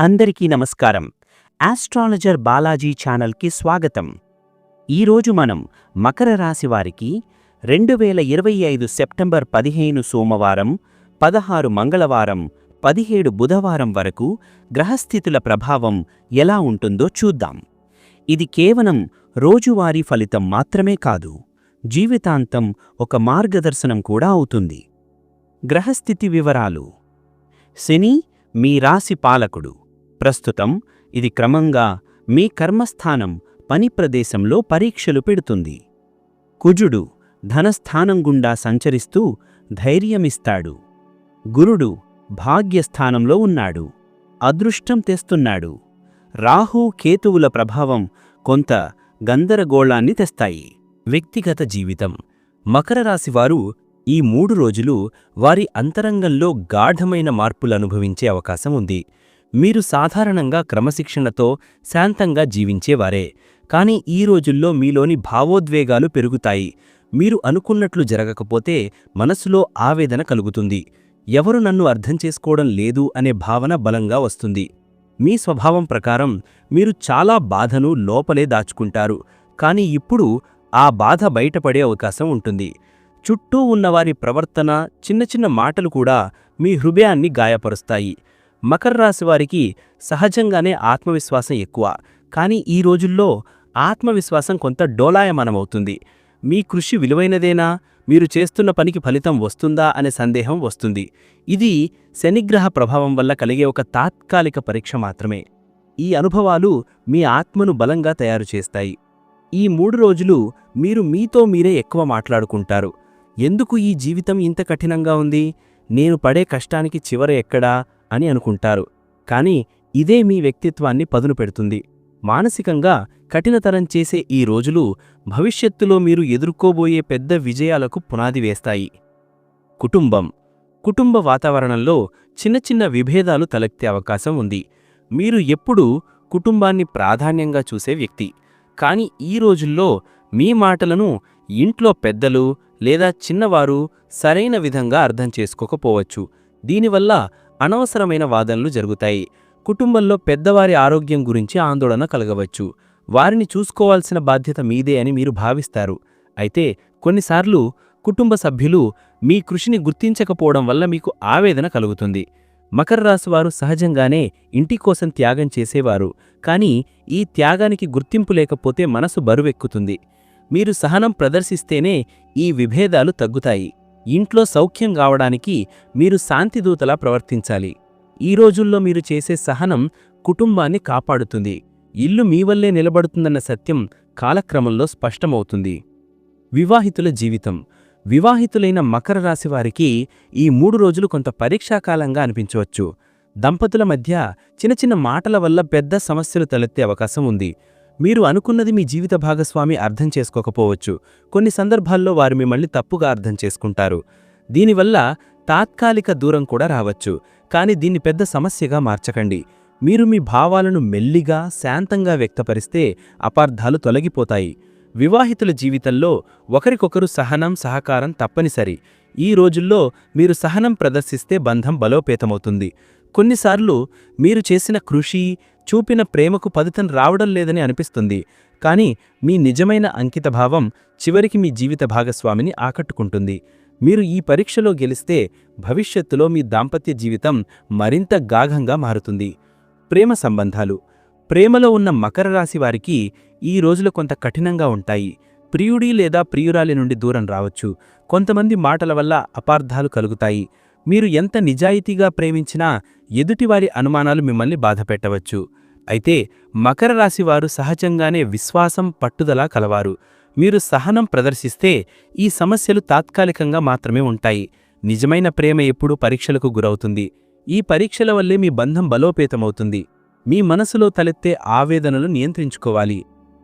అందరికీ నమస్కారం. ఆస్ట్రాలజర్ బాలాజీ ఛానల్కి స్వాగతం. ఈరోజు మనం మకర రాశి వారికి రెండు వేల ఇరవై ఐదు సెప్టెంబర్ పదిహేను సోమవారం పదహారు మంగళవారం పదిహేడు బుధవారం వరకు గ్రహస్థితుల ప్రభావం ఎలా ఉంటుందో చూద్దాం. ఇది కేవలం రోజువారీ ఫలితం మాత్రమే కాదు జీవితాంతం ఒక మార్గదర్శనం కూడా అవుతుంది. గ్రహస్థితి వివరాలు. శని మీ రాశి పాలకుడు. ప్రస్తుతం ఇది క్రమంగా మీ కర్మస్థానం పని ప్రదేశంలో పరీక్షలు పెడుతుంది. కుజుడు ధనస్థానం గుండా సంచరిస్తూ ధైర్యమిస్తాడు. గురుడు భాగ్యస్థానంలో ఉన్నాడు. అదృష్టం తెస్తున్నాడు. రాహు కేతువుల ప్రభావం కొంత గందరగోళాన్ని తెస్తాయి. వ్యక్తిగత జీవితం. మకర రాశివారు ఈ మూడు రోజులు వారి అంతరంగంలో గాఢమైన మార్పులు అనుభవించే అవకాశం ఉంది. మీరు సాధారణంగా క్రమశిక్షణతో శాంతంగా జీవించేవారే. కానీ ఈ రోజుల్లో మీలోని భావోద్వేగాలు పెరుగుతాయి. మీరు అనుకున్నట్లు జరగకపోతే మనసులో ఆవేదన కలుగుతుంది. ఎవరు నన్ను అర్థం చేసుకోవడం లేదు అనే భావన బలంగా వస్తుంది. మీ స్వభావం ప్రకారం మీరు చాలా బాధను లోపలే దాచుకుంటారు. కానీ ఇప్పుడు ఆ బాధ బయటపడే అవకాశం ఉంటుంది. చుట్టూ ఉన్నవారి ప్రవర్తన చిన్న చిన్న మాటలు కూడా మీ హృదయాన్ని గాయపరుస్తాయి. మకర రాశి వారికి సహజంగానే ఆత్మవిశ్వాసం ఎక్కువ. కానీ ఈ రోజుల్లో ఆత్మవిశ్వాసం కొంత డోలాయమానమవుతుంది. మీ కృషి విలువైనదేనా? మీరు చేస్తున్న పనికి ఫలితం వస్తుందా అనే సందేహం వస్తుంది. ఇది శనిగ్రహ ప్రభావం వల్ల కలిగే ఒక తాత్కాలిక పరీక్ష మాత్రమే. ఈ అనుభవాలు మీ ఆత్మను బలంగా తయారు చేస్తాయి. ఈ మూడు రోజులు మీరు మీతో మీరే ఎక్కువ మాట్లాడుకుంటారు. ఎందుకు ఈ జీవితం ఇంత కఠినంగా ఉంది? నేను పడే కష్టానికి చివర ఎక్కడా? అని అనుకుంటారు. కానీ ఇదే మీ వ్యక్తిత్వాన్ని పదును పెడుతుంది. మానసికంగా కఠినతరం చేసే ఈ రోజులు భవిష్యత్తులో మీరు ఎదుర్కోబోయే పెద్ద విజయాలకు పునాది వేస్తాయి. కుటుంబం. కుటుంబ వాతావరణంలో చిన్న చిన్న విభేదాలు తలెత్తే అవకాశం ఉంది. మీరు ఎప్పుడూ కుటుంబాన్ని ప్రాధాన్యంగా చూసే వ్యక్తి. కాని ఈ రోజుల్లో మీ మాటలను ఇంట్లో పెద్దలు లేదా చిన్నవారు సరైన విధంగా అర్థం చేసుకోకపోవచ్చు. దీనివల్ల అనవసరమైన వాదనలు జరుగుతాయి. కుటుంబంలో పెద్దవారి ఆరోగ్యం గురించి ఆందోళన కలగవచ్చు. వారిని చూసుకోవాల్సిన బాధ్యత మీదే అని మీరు భావిస్తారు. అయితే కొన్నిసార్లు కుటుంబ సభ్యులు మీ కృషిని గుర్తించకపోవడం వల్ల మీకు ఆవేదన కలుగుతుంది. మకర రాశివారు సహజంగానే ఇంటి కోసం త్యాగం చేసేవారు. కానీ ఈ త్యాగానికి గుర్తింపు లేకపోతే మనసు బరువెక్కుతుంది. మీరు సహనం ప్రదర్శిస్తేనే ఈ విభేదాలు తగ్గుతాయి. ఇంట్లో సౌఖ్యం కావడానికి మీరు శాంతిదూతలా ప్రవర్తించాలి. ఈ రోజుల్లో మీరు చేసే సహనం కుటుంబాన్ని కాపాడుతుంది. ఇల్లు మీ వల్లే నిలబడుతుందన్న సత్యం కాలక్రమంలో స్పష్టమవుతుంది. వివాహితుల జీవితం. వివాహితులైన మకర రాశి వారికి ఈ మూడు రోజులు కొంత పరీక్షాకాలంగా అనిపించవచ్చు. దంపతుల మధ్య చిన్న చిన్న మాటల వల్ల పెద్ద సమస్యలు తలెత్తే అవకాశం ఉంది. మీరు అనుకున్నది మీ జీవిత భాగస్వామి అర్థం చేసుకోకపోవచ్చు. కొన్ని సందర్భాల్లో వారు మిమ్మల్ని తప్పుగా అర్థం చేసుకుంటారు. దీనివల్ల తాత్కాలిక దూరం కూడా రావచ్చు. కానీ దీన్ని పెద్ద సమస్యగా మార్చకండి. మీరు మీ భావాలను మెల్లిగా శాంతంగా వ్యక్తపరిస్తే అపార్థాలు తొలగిపోతాయి. వివాహితుల జీవితంలో ఒకరికొకరు సహనం సహకారం తప్పనిసరి. ఈ రోజుల్లో మీరు సహనం ప్రదర్శిస్తే బంధం బలోపేతమవుతుంది. కొన్నిసార్లు మీరు చేసిన కృషి చూపిన ప్రేమకు ఫలితం రావడం లేదని అనిపిస్తుంది. కానీ మీ నిజమైన అంకితభావం చివరికి మీ జీవిత భాగస్వామిని ఆకట్టుకుంటుంది. మీరు ఈ పరీక్షలో గెలిస్తే భవిష్యత్తులో మీ దాంపత్య జీవితం మరింత గాఘంగా మారుతుంది. ప్రేమ సంబంధాలు. ప్రేమలో ఉన్న మకర రాశి వారికి ఈ రోజులు కొంత కఠినంగా ఉంటాయి. ప్రియుడి లేదా ప్రియురాలి నుండి దూరం రావచ్చు. కొంతమంది మాటల వల్ల అపార్థాలు కలుగుతాయి. మీరు ఎంత నిజాయితీగా ప్రేమించినా ఎదుటివారి అనుమానాలు మిమ్మల్ని బాధపెట్టవచ్చు. అయితే మకర రాశివారు సహజంగానే విశ్వాసం పట్టుదల కలవారు. మీరు సహనం ప్రదర్శిస్తే ఈ సమస్యలు తాత్కాలికంగా మాత్రమే ఉంటాయి. నిజమైన ప్రేమ ఎప్పుడూ పరీక్షలకు గురవుతుంది. ఈ పరీక్షల వల్లే మీ బంధం బలోపేతమవుతుంది. మీ మనసులో తలెత్తే ఆవేదనలు నియంత్రించుకోవాలి.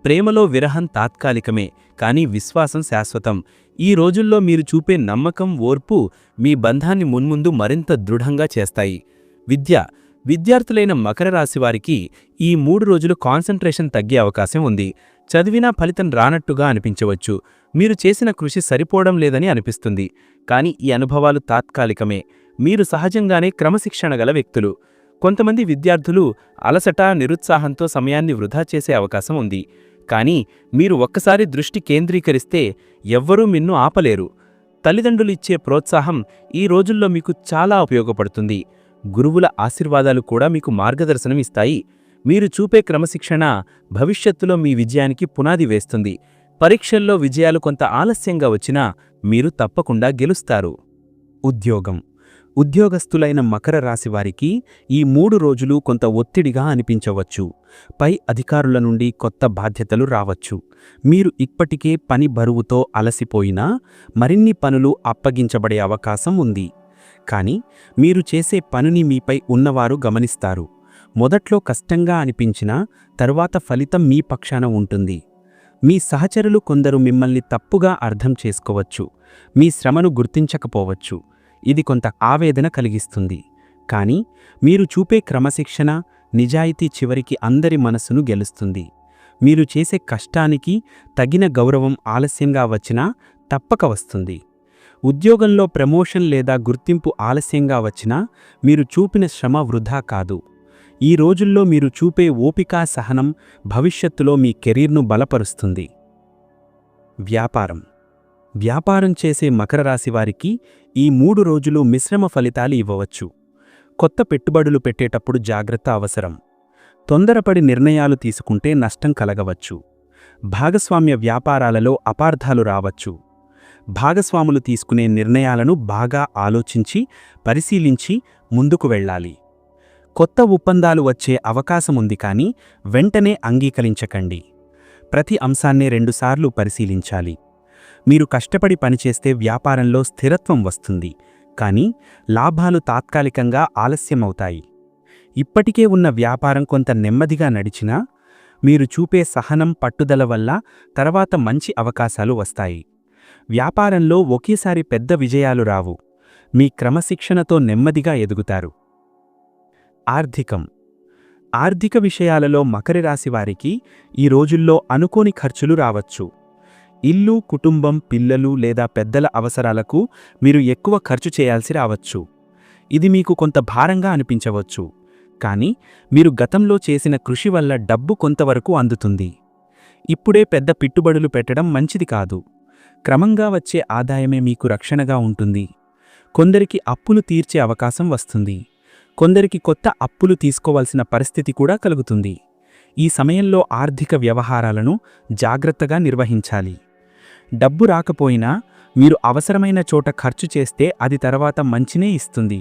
ప్రేమలో విరహం తాత్కాలికమే కానీ విశ్వాసం శాశ్వతం. ఈ రోజుల్లో మీరు చూపే నమ్మకం ఓర్పు మీ బంధాన్ని మున్ముందు మరింత దృఢంగా చేస్తాయి. విద్య. విద్యార్థులైన మకర రాశివారికి ఈ మూడు రోజులు కాన్సంట్రేషన్ తగ్గే అవకాశం ఉంది. చదివినా ఫలితం రానట్టుగా అనిపించవచ్చు. మీరు చేసిన కృషి సరిపోవడం లేదని అనిపిస్తుంది. కానీ ఈ అనుభవాలు తాత్కాలికమే. మీరు సహజంగానే క్రమశిక్షణ గల వ్యక్తులు. కొంతమంది విద్యార్థులు అలసట నిరుత్సాహంతో సమయాన్ని వృధా చేసే అవకాశం ఉంది. కానీ మీరు ఒక్కసారి దృష్టి కేంద్రీకరిస్తే ఎవ్వరూ మిన్ను ఆపలేరు. తల్లిదండ్రులు ఇచ్చే ప్రోత్సాహం ఈ రోజుల్లో మీకు చాలా ఉపయోగపడుతుంది. గురువుల ఆశీర్వాదాలు కూడా మీకు మార్గదర్శనం ఇస్తాయి. మీరు చూపే క్రమశిక్షణ భవిష్యత్తులో మీ విజయానికి పునాది వేస్తుంది. పరీక్షల్లో విజయాలు కొంత ఆలస్యంగా వచ్చినా మీరు తప్పకుండా గెలుస్తారు. ఉద్యోగం ఉద్యోగస్తులైన మకర రాశి వారికి ఈ మూడు రోజులు కొంత ఒత్తిడిగా అనిపించవచ్చు. పై అధికారుల నుండి కొత్త బాధ్యతలు రావచ్చు. మీరు ఇప్పటికే పని బరువుతో అలసిపోయినా మరిన్ని పనులు అప్పగించబడే అవకాశం ఉంది. కానీ మీరు చేసే పనిని మీపై ఉన్నవారు గమనిస్తారు. మొదట్లో కష్టంగా అనిపించినా తరువాత ఫలితం మీ పక్షాన ఉంటుంది. మీ సహచరులు కొందరు మిమ్మల్ని తప్పుగా అర్థం చేసుకోవచ్చు. మీ శ్రమను గుర్తించకపోవచ్చు. ఇది కొంత ఆవేదన కలిగిస్తుంది. కానీ మీరు చూపే క్రమశిక్షణ నిజాయితీ చివరికి అందరి మనసును గెలుస్తుంది. మీరు చేసే కష్టానికి తగిన గౌరవం ఆలస్యంగా వచ్చినా తప్పక వస్తుంది. ఉద్యోగంలో ప్రమోషన్ లేదా గుర్తింపు ఆలస్యంగా వచ్చినా మీరు చూపిన శ్రమ వృధా కాదు. ఈ రోజుల్లో మీరు చూపే ఓపికా సహనం భవిష్యత్తులో మీ కెరీర్ను బలపరుస్తుంది. వ్యాపారం వ్యాపారం చేసే మకర రాశి వారికి ఈ మూడు రోజులు మిశ్రమ ఫలితాలు ఇవ్వవచ్చు. కొత్త పెట్టుబడులు పెట్టేటప్పుడు జాగ్రత్త అవసరం. తొందరపడి నిర్ణయాలు తీసుకుంటే నష్టం కలగవచ్చు. భాగస్వామ్య వ్యాపారాలలో అపార్థాలు రావచ్చు. భాగస్వాములు తీసుకునే నిర్ణయాలను బాగా ఆలోచించి పరిశీలించి ముందుకు వెళ్ళాలి. కొత్త ఒప్పందాలు వచ్చే అవకాశముంది కానీ వెంటనే అంగీకరించకండి. ప్రతి అంశాన్నే రెండుసార్లు పరిశీలించాలి. మీరు కష్టపడి పనిచేస్తే వ్యాపారంలో స్థిరత్వం వస్తుంది. కానీ లాభాలు తాత్కాలికంగా ఆలస్యమవుతాయి. ఇప్పటికే ఉన్న వ్యాపారం కొంత నెమ్మదిగా నడిచినా మీరు చూపే సహనం పట్టుదల వల్ల తర్వాత మంచి అవకాశాలు వస్తాయి. వ్యాపారంలో ఒకేసారి పెద్ద విజయాలు రావు. మీ క్రమశిక్షణతో నెమ్మదిగా ఎదుగుతారు. ఆర్థికం. ఆర్థిక విషయాలలో మకర రాశి వారికి ఈ రోజుల్లో అనుకోని ఖర్చులు రావచ్చు. ఇల్లు కుటుంబం పిల్లలు లేదా పెద్దల అవసరాలకు మీరు ఎక్కువ ఖర్చు చేయాల్సి రావచ్చు. ఇది మీకు కొంత భారంగా అనిపించవచ్చు. కానీ మీరు గతంలో చేసిన కృషి వల్ల డబ్బు కొంతవరకు అందుతుంది. ఇప్పుడే పెద్ద పెట్టుబడులు పెట్టడం మంచిది కాదు. క్రమంగా వచ్చే ఆదాయమే మీకు రక్షణగా ఉంటుంది. కొందరికి అప్పులు తీర్చే అవకాశం వస్తుంది. కొందరికి కొత్త అప్పులు తీసుకోవాల్సిన పరిస్థితి కూడా కలుగుతుంది. ఈ సమయంలో ఆర్థిక వ్యవహారాలను జాగ్రత్తగా నిర్వహించాలి. డబ్బు రాకపోయినా మీరు అవసరమైన చోట ఖర్చు చేస్తే అది తర్వాత మంచినే ఇస్తుంది.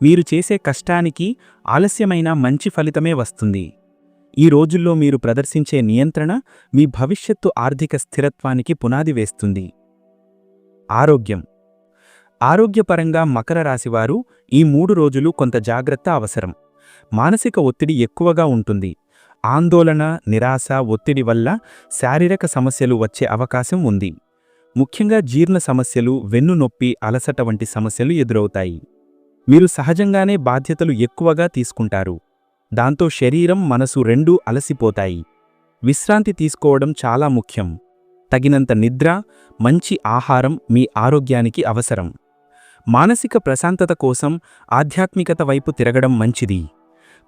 మీరు చేసే కష్టానికి ఆలస్యమైన మంచి ఫలితమే వస్తుంది. ఈ రోజుల్లో మీరు ప్రదర్శించే నియంత్రణ మీ భవిష్యత్తు ఆర్థిక స్థిరత్వానికి పునాది వేస్తుంది. ఆరోగ్యం. ఆరోగ్యపరంగా మకర రాశివారు ఈ మూడు రోజులు కొంత జాగ్రత్త అవసరం. మానసిక ఒత్తిడి ఎక్కువగా ఉంటుంది. ఆందోళన నిరాశ ఒత్తిడి వల్ల శారీరక సమస్యలు వచ్చే అవకాశం ఉంది. ముఖ్యంగా జీర్ణ సమస్యలు వెన్నునొప్పి అలసట వంటి సమస్యలు ఎదురవుతాయి. మీరు సహజంగానే బాధ్యతలు ఎక్కువగా తీసుకుంటారు. దాంతో శరీరం మనసు రెండూ అలసిపోతాయి. విశ్రాంతి తీసుకోవడం చాలా ముఖ్యం. తగినంత నిద్ర మంచి ఆహారం మీ ఆరోగ్యానికి అవసరం. మానసిక ప్రశాంతత కోసం ఆధ్యాత్మికత వైపు తిరగడం మంచిది.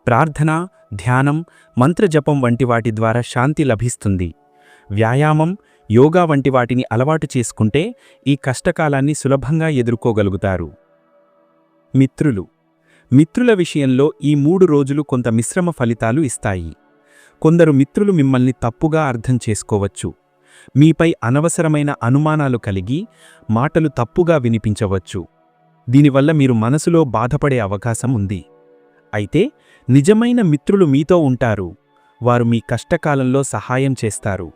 ప్రార్థన ధ్యానం మంత్రజపం వంటి వాటి ద్వారా శాంతి లభిస్తుంది. వ్యాయామం యోగా వంటి వాటిని అలవాటు చేసుకుంటే ఈ కష్టకాలాన్ని సులభంగా ఎదుర్కోగలుగుతారు. మిత్రులు. మిత్రుల విషయంలో ఈ మూడు రోజులు కొంత మిశ్రమ ఫలితాలు ఇస్తాయి. కొందరు మిత్రులు మిమ్మల్ని తప్పుగా అర్థం చేసుకోవచ్చు. మీపై అనవసరమైన అనుమానాలు కలిగి మాటలు తప్పుగా వినిపించవచ్చు. దీనివల్ల మీరు మనసులో బాధపడే అవకాశం ఉంది. అయితే నిజమైన మిత్రులు మీతో ఉంటారు. వారు మీ కష్టకాలంలో సహాయం చేస్తారు.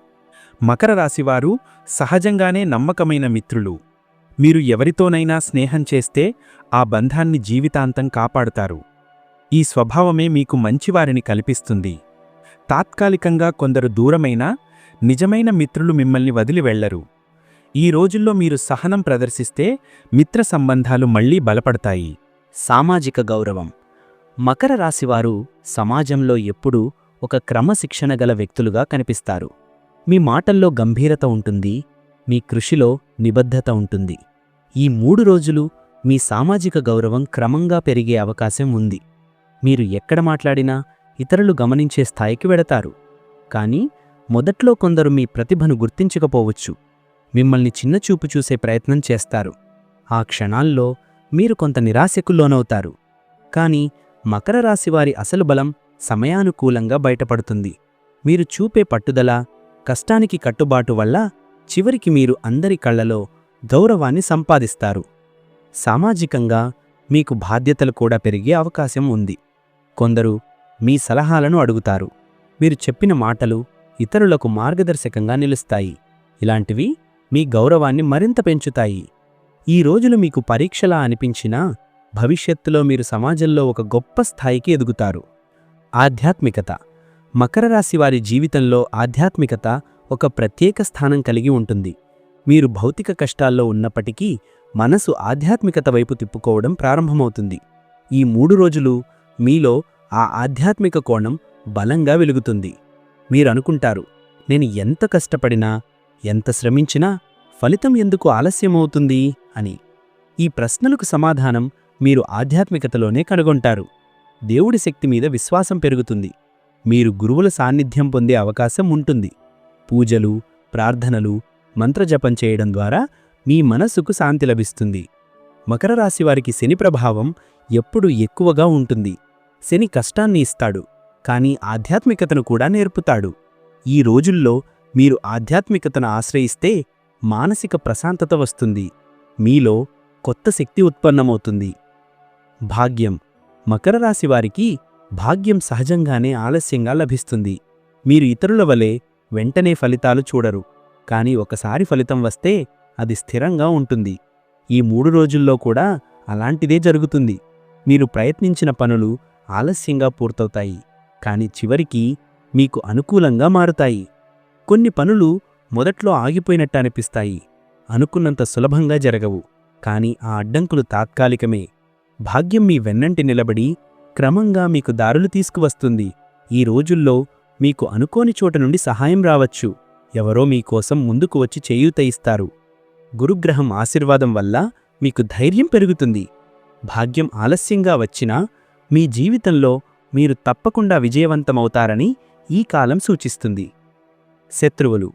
మకర రాశివారు సహజంగానే నమ్మకమైన మిత్రులు. మీరు ఎవరితోనైనా స్నేహం చేస్తే ఆ బంధాన్ని జీవితాంతం కాపాడుతారు. ఈ స్వభావమే మీకు మంచివారిని కల్పిస్తుంది. తాత్కాలికంగా కొందరు దూరమైనా నిజమైన మిత్రులు మిమ్మల్ని వదిలి వెళ్ళరు ఈ రోజుల్లో మీరు సహనం ప్రదర్శిస్తే మిత్ర సంబంధాలు మళ్ళీ బలపడతాయి. సామాజిక గౌరవం. మకర రాశివారు సమాజంలో ఎప్పుడూ ఒక క్రమశిక్షణ గల వ్యక్తులుగా కనిపిస్తారు. మీ మాటల్లో గంభీరత ఉంటుంది మీ కృషిలో నిబద్ధత ఉంటుంది. ఈ మూడు రోజులు మీ సామాజిక గౌరవం క్రమంగా పెరిగే అవకాశం ఉంది. మీరు ఎక్కడ మాట్లాడినా ఇతరులు గమనించే స్థాయికి వెడతారు కానీ మొదట్లో కొందరు మీ ప్రతిభను గుర్తించకపోవచ్చు. మిమ్మల్ని చిన్నచూపు చూసే ప్రయత్నం చేస్తారు. ఆ క్షణాల్లో మీరు కొంత నిరాశకు లోనవుతారు. కానీ మకర రాశివారి అసలు బలం సమయానుకూలంగా బయటపడుతుంది. మీరు చూపే పట్టుదల కష్టానికి కట్టుబాటు వల్ల చివరికి మీరు అందరి కళ్ళలో గౌరవాన్ని సంపాదిస్తారు. సామాజికంగా మీకు బాధ్యతలు కూడా పెరిగే అవకాశం ఉంది. కొందరు మీ సలహాలను అడుగుతారు. మీరు చెప్పిన మాటలు ఇతరులకు మార్గదర్శకంగా నిలుస్తాయి. ఇలాంటివి మీ గౌరవాన్ని మరింత పెంచుతాయి. ఈ రోజులు మీకు పరీక్షలా అనిపించినా భవిష్యత్తులో మీరు సమాజంలో ఒక గొప్ప స్థాయికి ఎదుగుతారు. ఆధ్యాత్మికత. మకర రాశి వారి జీవితంలో ఆధ్యాత్మికత ఒక ప్రత్యేక స్థానం కలిగి ఉంటుంది. మీరు భౌతిక కష్టాల్లో ఉన్నప్పటికీ మనసు ఆధ్యాత్మికత వైపు తిప్పుకోవడం ప్రారంభమవుతుంది. ఈ మూడు రోజులు మీలో ఆ ఆధ్యాత్మిక కోణం బలంగా వెలుగుతుంది. మీరనుకుంటారు నేను ఎంత కష్టపడినా ఎంత శ్రమించినా ఫలితం ఎందుకు ఆలస్యమవుతుంది అని. ఈ ప్రశ్నలకు సమాధానం మీరు ఆధ్యాత్మికతలోనే కనుగొంటారు. దేవుడి శక్తి మీద విశ్వాసం పెరుగుతుంది. మీరు గురువుల సాన్నిధ్యం పొందే అవకాశం ఉంటుంది. పూజలు ప్రార్థనలు మంత్రజపం చేయడం ద్వారా మీ మనస్సుకు శాంతి లభిస్తుంది. మకర రాశి వారికి శని ప్రభావం ఎప్పుడూ ఎక్కువగా ఉంటుంది. శని కష్టాన్ని ఇస్తాడు కానీ ఆధ్యాత్మికతను కూడా నేర్పుతాడు. ఈ రోజుల్లో మీరు ఆధ్యాత్మికతను ఆశ్రయిస్తే మానసిక ప్రశాంతత వస్తుంది. మీలో కొత్త శక్తి ఉత్పన్నమవుతుంది. భాగ్యం. మకర రాశి వారికి భాగ్యం సహజంగానే ఆలస్యంగా లభిస్తుంది. మీరు ఇతరుల వలె వెంటనే ఫలితాలు చూడరు. కానీ ఒకసారి ఫలితం వస్తే అది స్థిరంగా ఉంటుంది. ఈ మూడు రోజుల్లో కూడా అలాంటిదే జరుగుతుంది. మీరు ప్రయత్నించిన పనులు ఆలస్యంగా పూర్తవుతాయి. కానీ చివరికి మీకు అనుకూలంగా మారుతాయి. కొన్ని పనులు మొదట్లో ఆగిపోయినట్టు అనిపిస్తాయి. అనుకున్నంత సులభంగా జరగవు. కానీ ఆ అడ్డంకులు తాత్కాలికమే. భాగ్యం మీ వెన్నంటి నిలబడి క్రమంగా మీకు దారులు తీసుకువస్తుంది. ఈ రోజుల్లో మీకు అనుకోని చోట నుండి సహాయం రావచ్చు. ఎవరో మీకోసం ముందుకు వచ్చి చేయూత ఇస్తారు. గురుగ్రహం ఆశీర్వాదం వల్ల మీకు ధైర్యం పెరుగుతుంది. భాగ్యం ఆలస్యంగా వచ్చినా మీ జీవితంలో మీరు తప్పకుండా విజయవంతమవుతారని ఈ కాలం సూచిస్తుంది. శత్రువులు.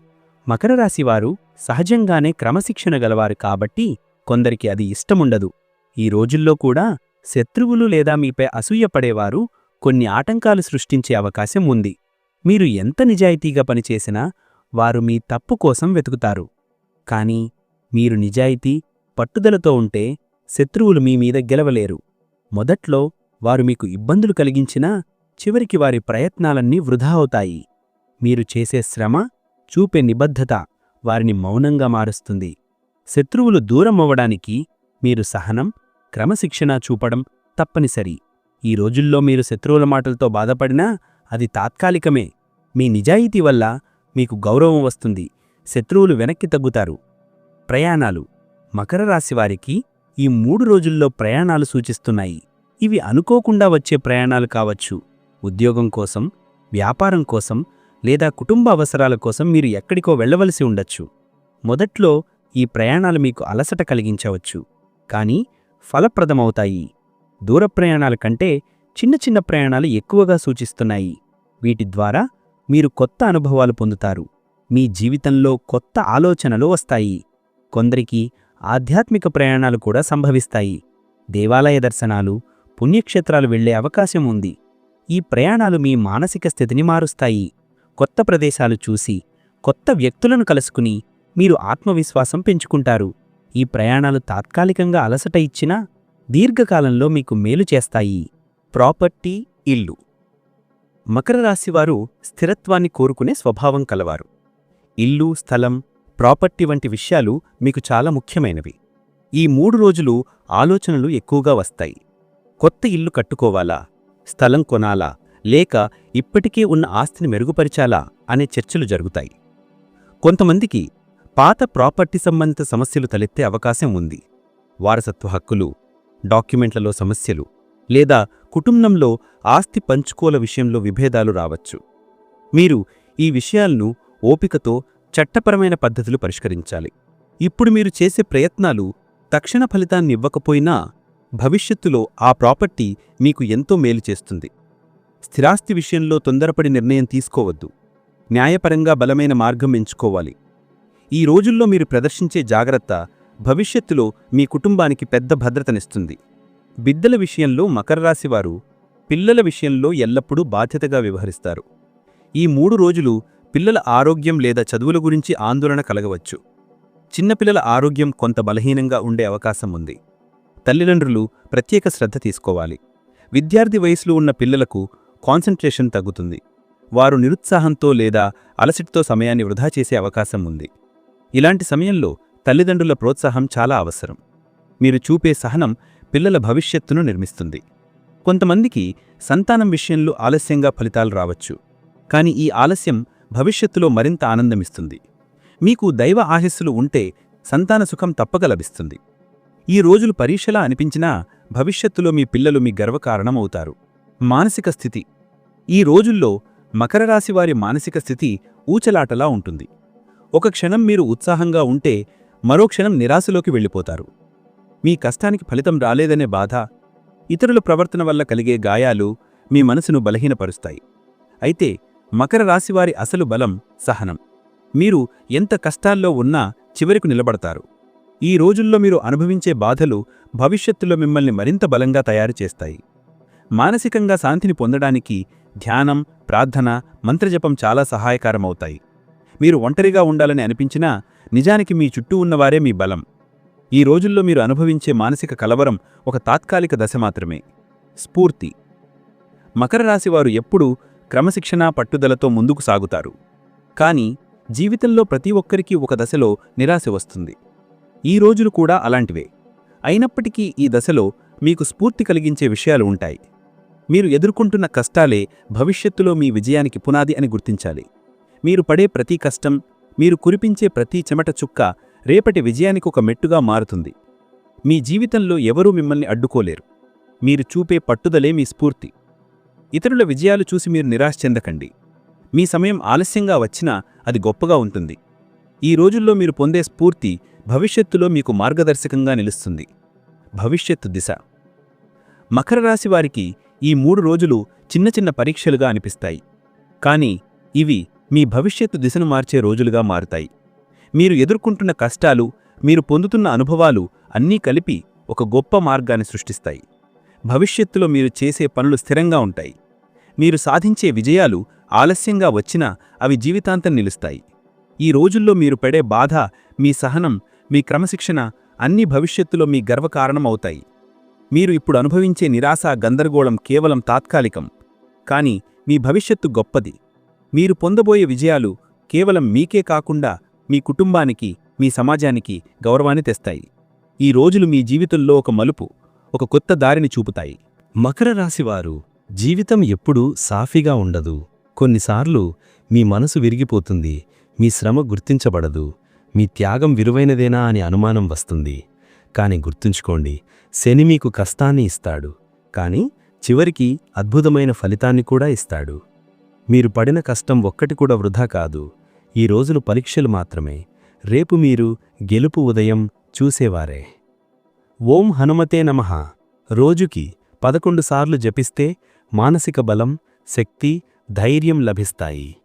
మకర రాశివారు సహజంగానే క్రమశిక్షణ గలవారు కాబట్టి కొందరికి అది ఇష్టముండదు. ఈ రోజుల్లో కూడా శత్రువులు లేదా మీపై అసూయపడేవారు కొన్ని ఆటంకాలు సృష్టించే అవకాశం ఉంది. మీరు ఎంత నిజాయితీగా పనిచేసినా వారు మీ తప్పు కోసం వెతుకుతారు. కానీ మీరు నిజాయితీ పట్టుదలతో ఉంటే శత్రువులు మీ మీద గెలవలేరు. మొదట్లో వారు మీకు ఇబ్బందులు కలిగించినా చివరికి వారి ప్రయత్నాలన్నీ వృధా అవుతాయి. మీరు చేసే శ్రమ చూపే నిబద్ధత వారిని మౌనంగా మారుస్తుంది. శత్రువులు దూరం అవ్వడానికి మీరు సహనం క్రమశిక్షణ చూపడం తప్పనిసరి. ఈ రోజుల్లో మీరు శత్రువుల మాటలతో బాధపడినా అది తాత్కాలికమే. మీ నిజాయితీ వల్ల మీకు గౌరవం వస్తుంది. శత్రువులు వెనక్కి తగ్గుతారు. ప్రయాణాలు. మకర రాశివారికి ఈ మూడు రోజుల్లో ప్రయాణాలు సూచిస్తున్నాయి. ఇవి అనుకోకుండా వచ్చే ప్రయాణాలు కావచ్చు. ఉద్యోగం కోసం వ్యాపారం కోసం లేదా కుటుంబ అవసరాల కోసం మీరు ఎక్కడికో వెళ్ళవలసి ఉండొచ్చు. మొదట్లో ఈ ప్రయాణాలు మీకు అలసట కలిగించవచ్చు. కానీ ఫలప్రదమవుతాయి. దూర ప్రయాణాల కంటే చిన్న చిన్న ప్రయాణాలు ఎక్కువగా సూచిస్తున్నాయి. వీటి ద్వారా మీరు కొత్త అనుభవాలు పొందుతారు. మీ జీవితంలో కొత్త ఆలోచనలు వస్తాయి. కొందరికి ఆధ్యాత్మిక ప్రయాణాలు కూడా సంభవిస్తాయి. దేవాలయ దర్శనాలు పుణ్యక్షేత్రాలు వెళ్ళే అవకాశం ఉంది. ఈ ప్రయాణాలు మీ మానసిక స్థితిని మారుస్తాయి. కొత్త ప్రదేశాలు చూసి కొత్త వ్యక్తులను కలుసుకుని మీరు ఆత్మవిశ్వాసం పెంచుకుంటారు. ఈ ప్రయాణాలు తాత్కాలికంగా అలసట ఇచ్చినా దీర్ఘకాలంలో మీకు మేలు చేస్తాయి. ప్రాపర్టీ ఇల్లు. మకర రాశివారు స్థిరత్వాన్ని కోరుకునే స్వభావం కలవారు. ఇల్లు స్థలం ప్రాపర్టీ వంటి విషయాలు మీకు చాలా ముఖ్యమైనవి. ఈ మూడు రోజులు ఆలోచనలు ఎక్కువగా వస్తాయి. కొత్త ఇల్లు కట్టుకోవాలా? స్థలం కొనాలా? లేక ఇప్పటికే ఉన్న ఆస్తిని మెరుగుపరిచాలా? అనే చర్చలు జరుగుతాయి. కొంతమందికి పాత ప్రాపర్టీ సంబంధిత సమస్యలు తలెత్తే అవకాశం ఉంది. వారసత్వ హక్కులు డాక్యుమెంట్లలో సమస్యలు లేదా కుటుంబంలో ఆస్తి పంచుకోల విషయంలో విభేదాలు రావచ్చు. మీరు ఈ విషయాలను ఓపికతో చట్టపరమైన పద్ధతులు పరిష్కరించాలి. ఇప్పుడు మీరు చేసే ప్రయత్నాలు తక్షణ ఫలితాన్ని ఇవ్వకపోయినా భవిష్యత్తులో ఆ ప్రాపర్టీ మీకు ఎంతో మేలు చేస్తుంది. స్థిరాస్తి విషయంలో తొందరపడి నిర్ణయం తీసుకోవద్దు. న్యాయపరంగా బలమైన మార్గం ఎంచుకోవాలి. ఈ రోజుల్లో మీరు ప్రదర్శించే జాగ్రత్త భవిష్యత్తులో మీ కుటుంబానికి పెద్ద భద్రతనిస్తుంది. బిద్దల విషయంలో మకర రాశివారు పిల్లల విషయంలో ఎల్లప్పుడూ బాధ్యతగా వ్యవహరిస్తారు. ఈ మూడు రోజులు పిల్లల ఆరోగ్యం లేదా చదువుల గురించి ఆందోళన కలగవచ్చు. చిన్నపిల్లల ఆరోగ్యం కొంత బలహీనంగా ఉండే అవకాశం ఉంది. తల్లిదండ్రులు ప్రత్యేక శ్రద్ధ తీసుకోవాలి. విద్యార్థి వయసులో ఉన్న పిల్లలకు కాన్సంట్రేషన్ తగ్గుతుంది. వారు నిరుత్సాహంతో లేదా అలసిటితో సమయాన్ని వృధా చేసే అవకాశం ఉంది. ఇలాంటి సమయంలో తల్లిదండ్రుల ప్రోత్సాహం చాలా అవసరం. మీరు చూపే సహనం పిల్లల భవిష్యత్తును నిర్మిస్తుంది. కొంతమందికి సంతానం విషయంలో ఆలస్యంగా ఫలితాలు రావచ్చు. కాని ఈ ఆలస్యం భవిష్యత్తులో మరింత ఆనందమిస్తుంది. మీకు దైవ ఆశస్సులు ఉంటే సంతాన సుఖం తప్పక లభిస్తుంది. ఈ రోజులు పరీక్షలా అనిపించినా భవిష్యత్తులో మీ పిల్లలు మీ గర్వకారణమవుతారు. మానసిక స్థితి. ఈ రోజుల్లో మకర మానసిక స్థితి ఊచలాటలా ఉంటుంది. ఒక క్షణం మీరు ఉత్సాహంగా ఉంటే మరో క్షణం నిరాశలోకి వెళ్ళిపోతారు. మీ కష్టానికి ఫలితం రాలేదనే బాధ ఇతరుల ప్రవర్తన వల్ల కలిగే గాయాలు మీ మనసును బలహీనపరుస్తాయి. అయితే మకర రాశివారి అసలు బలం సహనం. మీరు ఎంత కష్టాల్లో ఉన్నా చివరికు నిలబడతారు. ఈ రోజుల్లో మీరు అనుభవించే బాధలు భవిష్యత్తులో మిమ్మల్ని మరింత బలంగా తయారు చేస్తాయి. మానసికంగా శాంతిని పొందడానికి ధ్యానం ప్రార్థన మంత్రజపం చాలా సహాయకారమవుతాయి. మీరు ఒంటరిగా ఉండాలని అనిపించినా నిజానికి మీ చుట్టూ ఉన్నవారే మీ బలం. ఈ రోజుల్లో మీరు అనుభవించే మానసిక కలవరం ఒక తాత్కాలిక దశ మాత్రమే. స్ఫూర్తి. మకర రాశివారు ఎప్పుడూ క్రమశిక్షణా పట్టుదలతో ముందుకు సాగుతారు. కానీ జీవితంలో ప్రతి ఒక్కరికీ ఒక దశలో నిరాశ వస్తుంది. ఈ రోజులు కూడా అలాంటివే. అయినప్పటికీ ఈ దశలో మీకు స్ఫూర్తి కలిగించే విషయాలు ఉంటాయి. మీరు ఎదుర్కొంటున్న కష్టాలే భవిష్యత్తులో మీ విజయానికి పునాది అని గుర్తించాలి. మీరు పడే ప్రతి కష్టం మీరు కురిపించే ప్రతి చెమట చుక్క రేపటి విజయానికి ఒక మెట్టుగా మారుతుంది. మీ జీవితంలో ఎవరూ మిమ్మల్ని అడ్డుకోలేరు. మీరు చూపే పట్టుదలే మీ స్ఫూర్తి. ఇతరుల విజయాలు చూసి మీరు నిరాశ చెందకండి. మీ సమయం ఆలస్యంగా వచ్చినా అది గొప్పగా ఉంటుంది. ఈ రోజుల్లో మీరు పొందే స్ఫూర్తి భవిష్యత్తులో మీకు మార్గదర్శకంగా నిలుస్తుంది. భవిష్యత్తు దిశ. మకర రాశి వారికి ఈ మూడు రోజులు చిన్న చిన్న పరీక్షలుగా అనిపిస్తాయి. కానీ ఇవి మీ భవిష్యత్తు దిశను మార్చే రోజులుగా మారుతాయి. మీరు ఎదుర్కొంటున్న కష్టాలు మీరు పొందుతున్న అనుభవాలు అన్నీ కలిపి ఒక గొప్ప మార్గాన్ని సృష్టిస్తాయి. భవిష్యత్తులో మీరు చేసే పనులు స్థిరంగా ఉంటాయి. మీరు సాధించే విజయాలు ఆలస్యంగా వచ్చినా అవి జీవితాంతం నిలుస్తాయి. ఈ రోజుల్లో మీరు పడే బాధ మీ సహనం మీ క్రమశిక్షణ అన్నీ భవిష్యత్తులో మీ గర్వకారణమవుతాయి మీరు ఇప్పుడు అనుభవించే నిరాశ గందరగోళం కేవలం తాత్కాలికం. కానీ మీ భవిష్యత్తు గొప్పది. మీరు పొందబోయే విజయాలు కేవలం మీకే కాకుండా మీ కుటుంబానికి మీ సమాజానికి గౌరవాన్ని తెస్తాయి. ఈ రోజులు మీ జీవితంలో ఒక మలుపు ఒక కొత్త దారిని చూపుతాయి. మకర రాశివారు జీవితం ఎప్పుడూ సాఫీగా ఉండదు. కొన్నిసార్లు మీ మనసు విరిగిపోతుంది మీ శ్రమ గుర్తించబడదు మీ త్యాగం విలువైనదేనా అని అనుమానం వస్తుంది. కాని గుర్తుంచుకోండి శని మీకు కష్టాన్ని ఇస్తాడు. కాని చివరికి అద్భుతమైన ఫలితాన్ని కూడా ఇస్తాడు. మీరు పడిన కష్టం ఒక్కటి కూడా వృధా కాదు. ఈ రోజులు పరీక్షలు మాత్రమే. రేపు మీరు గెలుపు ఉదయం చూసేవారే. ఓం హనుమతే నమః. రోజుకి పదకొండు సార్లు జపిస్తే మానసిక బలం శక్తి ధైర్యం లభిస్తాయి.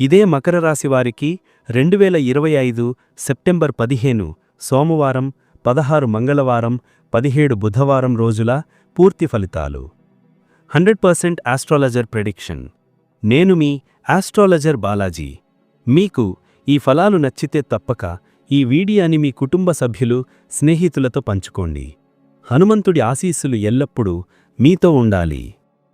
ఇదే మకర రాశివారికి రెండు వేల ఇరవై ఐదు సెప్టెంబర్ పదిహేను సోమవారం పదహారు మంగళవారం పదిహేడు బుధవారం రోజుల పూర్తి ఫలితాలు. Hundred percent astrologer prediction. నేను మీ ఆస్ట్రాలజర్ బాలాజీ. మీకు ఈ ఫలాలు నచ్చితే తప్పక ఈ వీడియోని మీ కుటుంబ సభ్యులు స్నేహితులతో పంచుకోండి. హనుమంతుడి ఆశీస్సులు ఎల్లప్పుడూ మీతో ఉండాలి.